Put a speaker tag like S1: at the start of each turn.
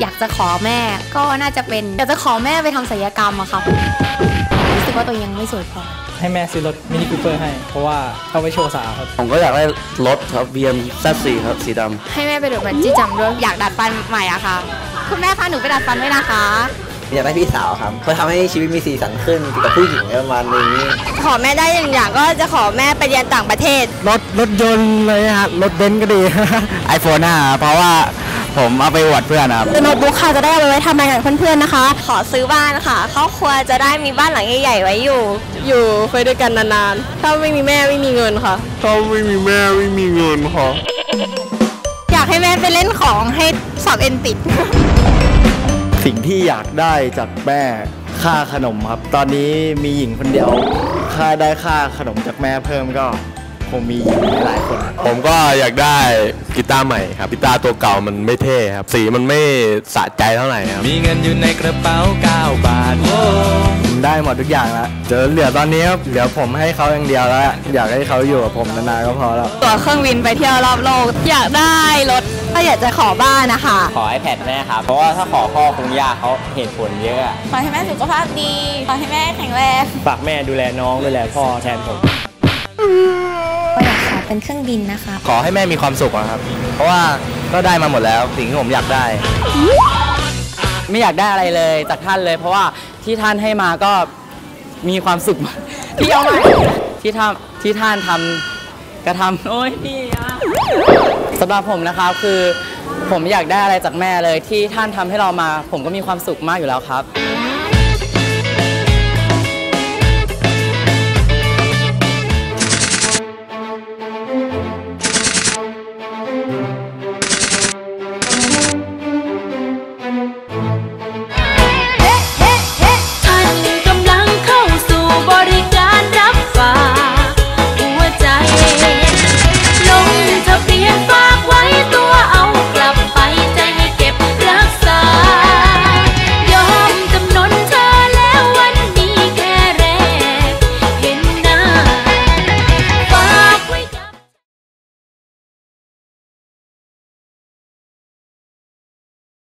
S1: อยากจะขอแม่ ก็น่าจะเป็นอยากจะขอแม่ไปทำศัลยกรรมอะค่ะรู้สึกว่าตัวเองยังไม่สวยพอ
S2: ให้แม่ซื้อรถมินิคูเปอร์ให้ เพราะว่าเอาไปโชว์สาวครับ
S3: ผมก็อยากได้รถครับ BM Z4 ครับสีดำ
S1: ให้แม่ไปดูดบันจี้จำด้วยอยากดัดฟันใหม่อะค่ะ คุณแม่คะหนูไปดัดฟันด้วยนะคะ
S4: อยากได้พี่สาวครับเพื่อทำให้ชีวิตมีสีสันขึ้นกับผู้หญิงประมาณนี้
S5: ขอแม่ได้อย่างอย่างก็จะขอแม่ไปเรียนต่างประเทศ
S6: รถรถยนต์เลยฮะรถเบนซ์ก็ดี iPhone 5เพราะว่า ผมเอาไปอวดเพื่อนครับ
S5: โน้ตบุ๊กค่ะจะได้เอาไว้ทำงานกับเพื่อนๆนะคะ ขอซื้อบ้านค่ะครอบครัวจะได้มีบ้านหลังใหญ่ๆไว้อยู่ อยู่เคยด้วยกันนานๆ ถ้าไม่มีแม่ไม่มีเงินค่ะ
S6: ถ้าไม่มีแม่ไม่มีเงินครับ
S5: อยากให้แม่ไปเล่นของให้สอบเอ็นติด
S6: สิ่งที่อยากได้จากแม่ค่าขนมครับ ตอนนี้มีหญิงคนเดียว ค่าได้ค่าขนมจากแม่เพิ่มก็ คงมีหญิงหลายๆคน
S7: ผมก็อยากได้กีตาร์ใหม่ครับกีตาร์ตัวเก่ามันไม่เท่ครับ สีมันไม่สะใจเท่าไหร่ครับ
S8: มีเงินอยู่ในกระเป๋า9บาทโอ้
S6: ผมได้หมดทุกอย่างแล้วเจอเหลือตอนนี้ครับเหลือผมให้เขาอย่างเดียวแล้ว อยากให้เขาอยู่กับผมนานๆก็พอแล้ว
S5: ตั๋วเครื่องบินไปเที่ยวรอบโลก อยากได้รถก็อยากจะขอบ้านนะคะ
S9: ขอ iPad แม่ครับ เพราะว่าถ้าขอพ่อคงยากเขาเหตุผลเยอะ
S5: ขอให้แม่สุขภาพดี ขอให้แม่แข็งแรง
S2: ฝากแม่ดูแลน้องดูแลพ่อแทนผม
S1: ก็อยากขอ เป็นเครื่องบินนะคะ
S6: ขอให้แม่มีความสุขอะครับ เพราะว่าก็ได้มาหมดแล้วสิ่งที่ผมอยากได้
S9: ไม่อยากได้อะไรเลยจากท่านเลย เพราะว่าที่ท่านให้มาก็มีความสุขมากที่เอามาที่ทำที่ท่านทำกระทำโอ้ยพี่อะสำหรับผมนะครับคือผมอยากได้อะไรจากแม่เลยที่ท่านทำให้เรามา ผมก็มีความสุขมากอยู่แล้วครับ